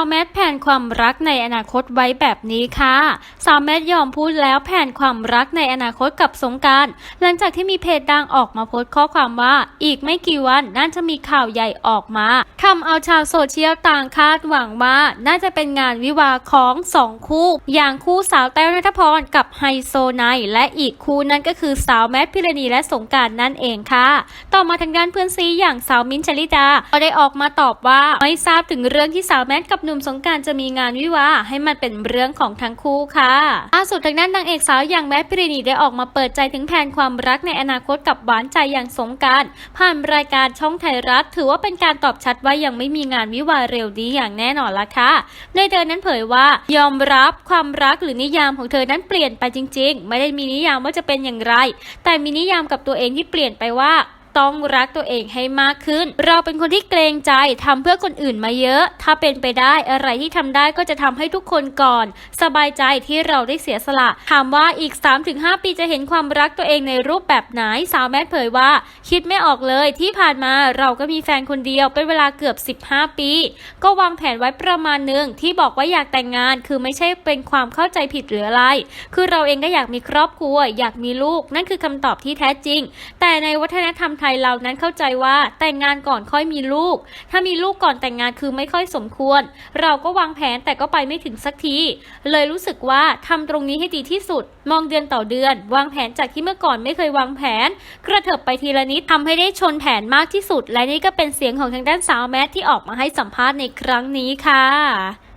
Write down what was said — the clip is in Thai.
Palmet นความรักในอนาคตไว้แบบนี้ค่ะ สาวแมทยอมพูดแล้วแผนความรักในอนาคตกับสงการ หลังจากที่มีเพจดังออกมาโพสต์ข้อความว่า อีกไม่กี่วันน่าจะมีข่าวใหญ่ออกมาทำเอาชาวโซเชียลต่างคาดหวังว่า น่าจะเป็นงานวิวาของสองคู่ อย่างคู่สาวแต้วนัทพรกับไฮโซไนและอีกคู่นั้นก็คือสาวแมทพิรณีและสงการนั่นเองค่ะ ต่อมาทางด้านเพื่อนซีอย่างสาวมิ้นชลิดาก็ได้ออกมาตอบว่าไม่ทราบถึงเรื่องที่สาวแมทกับหนุ่มสงการารจะมีงานวิวาให้มันเป็นเรื่องของทั้งคู่ค่ะล่าสุดทางด้านนางเอกสาวอย่างแมทพิรณีได้ออกมาเปิดใจถึงแผนความรักในอนาคตกับหวานใจอย่างสงการ ผ่านรายการช่องไทยรัฐ ถือว่าเป็นการตอบชัดว่ายังไม่มีงานวิวาเร็วนี้อย่างแน่นอนละค่ะโดยเธอนั้นเผยว่ายอมรับความรักหรือนิยามของเธอนั้นเปลี่ยนไปจริง ๆ ไม่ได้มีนิยามว่าจะเป็นอย่างไร แต่มีนิยามกับตัวเองที่เปลี่ยนไปว่า ต้องรักตัวเองให้มากขึ้น เราเป็นคนที่เกรงใจทำเพื่อคนอื่นมาเยอะ ถ้าเป็นไปได้อะไรที่ทำได้ก็จะทำให้ทุกคนก่อน สบายใจที่เราได้เสียสละ ถามว่าอีก 3-5 ปีจะเห็นความรักตัวเองในรูปแบบไหนสาวแมทเผยว่า คิดไม่ออกเลยที่ผ่านมาเราก็มีแฟนคนเดียวเป็นเวลาเกือบ 15 ปี ก็วางแผนไว้ประมาณหนึ่งที่บอกว่าอยากแต่งงาน คือไม่ใช่เป็นความเข้าใจผิดหรืออะไร คือเราเองก็อยากมีครอบครัว อยากมีลูก นั่นคือคำตอบที่แท้จริง แต่ในวัฒนธรรมไทยเรานั้นเข้าใจว่าแต่งงานก่อนค่อยมีลูก ถ้ามีลูกก่อนแต่งงานคือไม่ค่อยสมควร เราก็วางแผนแต่ก็ไปไม่ถึงสักที เลยรู้สึกว่าทำตรงนี้ให้ดีที่สุด มองเดือนต่อเดือน วางแผนจากที่เมื่อก่อนไม่เคยวางแผน กระเถิบไปทีละนิดทำให้ได้ชนแผนมากที่สุด และนี่ก็เป็นเสียงของทางด้านสาวแมทที่ออกมาให้สัมภาษณ์ในครั้งนี้ค่ะ